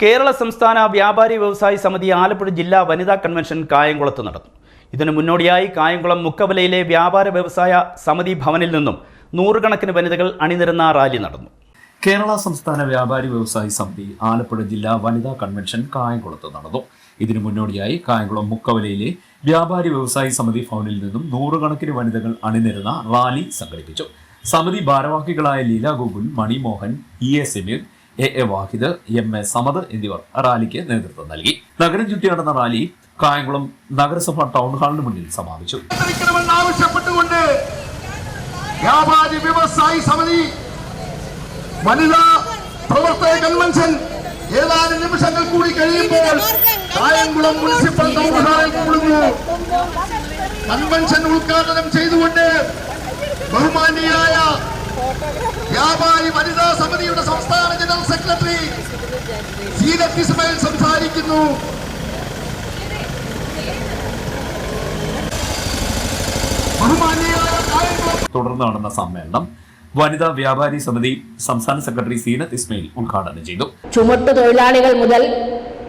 കേരള സംസ്ഥാന വ്യാപാരി വ്യവസായി സമിതി ആലപ്പുഴ ജില്ലാ വനിതാ കൺവെൻഷൻ കായംകുളത്ത് നടന്നു. ഇതിനു മുന്നോടിയായി കായംകുളം മുക്കവലയിലെ വ്യാപാര വ്യവസായ സമിതി ഭവനിൽ നിന്നും നൂറുകണക്കിന് വനിതകൾ അണിനിരുന്ന റാലി നടന്നു. കേരള സംസ്ഥാന വ്യാപാരി വ്യവസായി സമിതി ആലപ്പുഴ ജില്ലാ വനിതാ കൺവെൻഷൻ കായംകുളത്ത് നടന്നു. ഇതിനു മുന്നോടിയായി കായംകുളം മുക്കവലയിലെ വ്യാപാരി വ്യവസായി സമിതി ഭവനിൽ നിന്നും നൂറുകണക്കിന് വനിതകൾ അണിനിരുന്ന റാലി സംഘടിപ്പിച്ചു. സമിതി ഭാരവാഹികളായ Leela Gokul Manimohan E A Sameer A A Vahid M A Samad എന്നിവർ റാലിക്ക് നേതൃത്വം നൽകി. നഗരം ചുറ്റി നടന്ന റാലി കായംകുളം നഗരസഭ ടൗൺ ഹാളിന് മുന്നിൽ സമാപിച്ചു. ആവശ്യപ്പെട്ടുകൊണ്ട് വ്യാപാരി വ്യവസായി സമിതി വനിതാ പ്രവർത്തക കൺവെൻഷൻ ഏതാനും നിമിഷങ്ങൾ കൂടി കഴിയുമ്പോൾ കായംകുളം മുനിസിപ്പൽ ടൗൺ ഹാളിൽ കൂടുന്നു. കൺവെൻഷൻ ഉദ്ഘാടനം ചെയ്തുകൊണ്ട് ബഹുമാന്യയായ വ്യാപാരി വനിതാ സമിതിയുടെ സംസ്ഥാന ജനറൽ സെക്രട്ടറി സീനത്ത് ഇസ്മയിൽ സംസാരിക്കുന്നു. തുടർന്ന് നടന്ന സമ്മേളനം വനിതാ വ്യാപാരി സമിതി സംസ്ഥാന സെക്രട്ടറി സീനത്ത് ഇസ്മയിൽ ഉദ്ഘാടനം ചെയ്തു. ചുമട്ടു തൊഴിലാളികൾ മുതൽ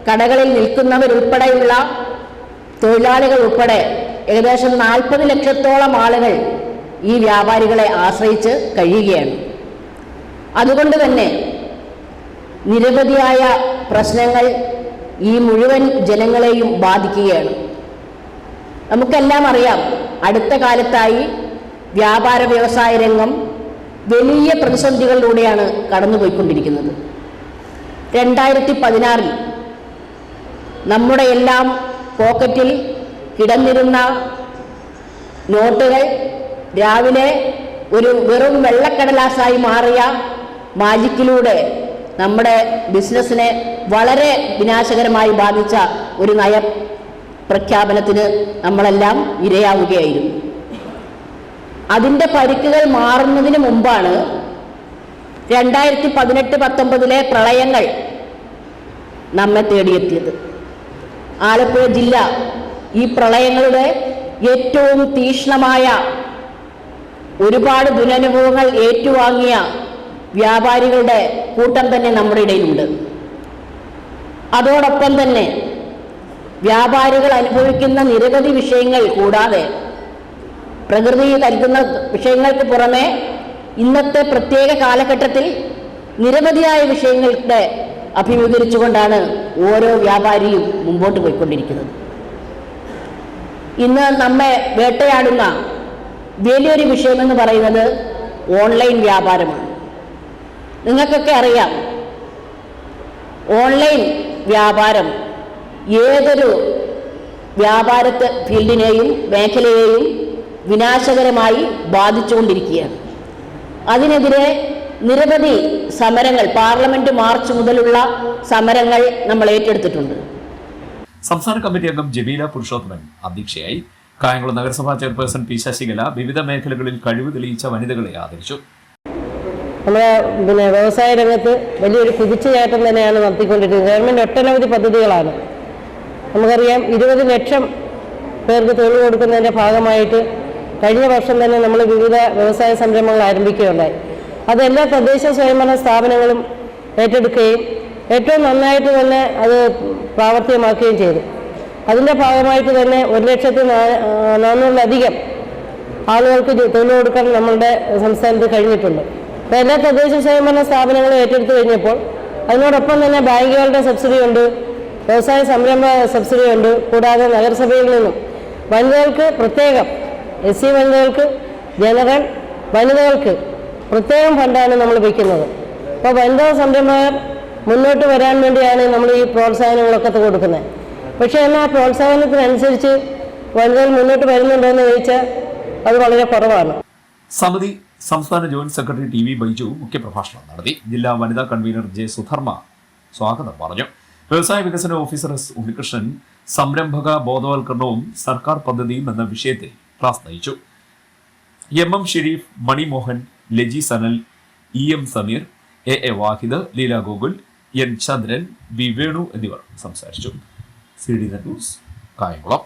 കടകളിൽ നിൽക്കുന്നവരുൾപ്പെടെയുള്ള തൊഴിലാളികൾ ഉൾപ്പെടെ ഏകദേശം നാൽപ്പത് ലക്ഷത്തോളം ആളുകൾ ഈ വ്യാപാരികളെ ആശ്രയിച്ച് കഴിയുകയാണ്. അതുകൊണ്ട് തന്നെ നിരവധിയായ പ്രശ്നങ്ങൾ ഈ മുഴുവൻ ജനങ്ങളെയും ബാധിക്കുകയാണ്. നമുക്കെല്ലാം അറിയാം അടുത്ത കാലത്തായി വ്യാപാര വ്യവസായ രംഗം വലിയ പ്രതിസന്ധികളിലൂടെയാണ് കടന്നുപോയിക്കൊണ്ടിരിക്കുന്നത്. രണ്ടായിരത്തി പതിനാറിൽ നമ്മുടെ എല്ലാം പോക്കറ്റിൽ കിടന്നിരുന്ന നോട്ടുകൾ രാവിലെ ഒരു വെറും വെള്ളക്കടലാസായി മാറിയ മാജിക്കിലൂടെ നമ്മുടെ ബിസിനസ്സിനെ വളരെ വിനാശകരമായി ബാധിച്ച ഒരു നയ പ്രഖ്യാപനത്തിന് നമ്മളെല്ലാം ഇരയാവുകയായിരുന്നു. അതിന്റെ പരിക്കുകൾ മാറുന്നതിന് മുമ്പാണ് രണ്ടായിരത്തി പതിനെട്ട് പത്തൊമ്പതിലെ പ്രളയങ്ങൾ നമ്മെ തേടിയെത്തിയത്. ആലപ്പുഴ ജില്ല ഈ പ്രളയങ്ങളുടെ ഏറ്റവും തീക്ഷ്ണമായ ഒരുപാട് ദുരനുഭവങ്ങൾ ഏറ്റുവാങ്ങിയ വ്യാപാരികളുടെ കൂട്ടം തന്നെ നമ്മുടെ ഇടയിലുണ്ട്. അതോടൊപ്പം തന്നെ വ്യാപാരികൾ അനുഭവിക്കുന്ന നിരവധി വിഷയങ്ങൾ കൂടാതെ പ്രകൃതി നൽകുന്ന വിഷയങ്ങൾക്ക് പുറമെ ഇന്നത്തെ പ്രത്യേക കാലഘട്ടത്തിൽ നിരവധിയായ വിഷയങ്ങളുടെ അഭിമുഖീകരിച്ചുകൊണ്ടാണ് ഓരോ വ്യാപാരിയും മുമ്പോട്ട് പോയിക്കൊണ്ടിരിക്കുന്നത്. ഇന്ന് നമ്മെ വേട്ടയാടുന്ന വലിയൊരു വിഷയമെന്ന് പറയുന്നത് ഓൺലൈൻ വ്യാപാരമാണ്. നിങ്ങൾക്കൊക്കെ അറിയാം ഓൺലൈൻ വ്യാപാരം ഏതൊരു വ്യാപാരത്തെ ഫീൽഡിനെയും മേഖലയെയും വിനാശകരമായി ബാധിച്ചുകൊണ്ടിരിക്കുകയാണ്. അതിനെതിരെ നിരവധി സമരങ്ങൾ പാർലമെന്റ് മാർച്ച് മുതലുള്ള സമരങ്ങൾ നമ്മൾ ഏറ്റെടുത്തിട്ടുണ്ട്. സംസ്ഥാന കമ്മിറ്റി അംഗം ജമീല പുരുഷോത്തമൻ അധ്യക്ഷയായി കായംകുളം നഗരസഭാ ചെയർപേഴ്സൺ പി ശശികല വിവിധ മേഖലകളിൽ കഴിവ് തെളിയിച്ച വനിതകളെ ആദരിച്ചു. നമ്മുടെ പിന്നെ വ്യവസായ രംഗത്ത് വലിയൊരു കുതിച്ചുചാട്ടം തന്നെയാണ് നടത്തിക്കൊണ്ടിരിക്കുന്നത്. ഗവൺമെന്റ് ഒട്ടനവധി പദ്ധതികളാണ്. നമുക്കറിയാം ഇരുപത് ലക്ഷം പേർക്ക് തൊഴിൽ കൊടുക്കുന്നതിന്റെ ഭാഗമായിട്ട് കഴിഞ്ഞ വർഷം തന്നെ നമ്മൾ വിവിധ വ്യവസായ സംരംഭങ്ങൾ ആരംഭിക്കുകയുണ്ടായി. അതെല്ലാ തദ്ദേശ സ്വയംഭരണ സ്ഥാപനങ്ങളും ഏറ്റെടുക്കുകയും ഏറ്റവും നന്നായിട്ട് തന്നെ അത് പ്രാവർത്തികമാക്കുകയും ചെയ്തു. അതിന്റെ ഭാഗമായിട്ട് തന്നെ ഒരു ലക്ഷത്തി നാനൂറിലധികം ആളുകൾക്ക് തൊഴിൽ കൊടുക്കാൻ നമ്മളുടെ സംസ്ഥാനത്ത് കഴിഞ്ഞിട്ടുണ്ട്. അപ്പോൾ എല്ലാ തദ്ദേശ സ്വയംഭരണ സ്ഥാപനങ്ങളും ഏറ്റെടുത്തു കഴിഞ്ഞപ്പോൾ അതിനോടൊപ്പം തന്നെ ബാങ്കുകളുടെ സബ്സിഡി ഉണ്ട് വ്യവസായ സംരംഭ സബ്സിഡി ഉണ്ട് കൂടാതെ നഗരസഭയിൽ നിന്നും വനിതകൾക്ക് പ്രത്യേകം എസ് സി വനിതകൾക്ക് ജനറൽ വനിതകൾക്ക് പ്രത്യേകം ഫണ്ടാണ് നമ്മൾ വയ്ക്കുന്നത്. അപ്പോൾ വനിതാ സംരംഭകർ മുന്നോട്ട് വരാൻ വേണ്ടിയാണ് നമ്മൾ ഈ പ്രോത്സാഹനങ്ങളൊക്കെ കൊടുക്കുന്നത്. പക്ഷേ എന്നാൽ ആ പ്രോത്സാഹനത്തിനനുസരിച്ച് വനിതകൾ മുന്നോട്ട് വരുന്നുണ്ടോ എന്ന് ചോദിച്ചാൽ അത് വളരെ കുറവാണ്. സമിതി സംസ്ഥാന joint secretary T V Baiju മുഖ്യപ്രഭാഷണം നടത്തി. ജില്ലാ വനിതാ കൺവീനർ ജെ സുധർമ്മ സ്വാഗതം പറഞ്ഞു. വ്യവസായ വികസന ഓഫീസർ എസ് ഉണ്ണികൃഷ്ണൻ സംരംഭക ബോധവൽക്കരണവും സർക്കാർ പദ്ധതിയും എന്ന വിഷയത്തിൽ ക്ലാസ് നയിച്ചു. M M Sherif Manimohan Laji Sanal E M Sameer A A Vahid Leela Gokul N Chandran B Venu എന്നിവർ സംസാരിച്ചു. C D news Kayamkulam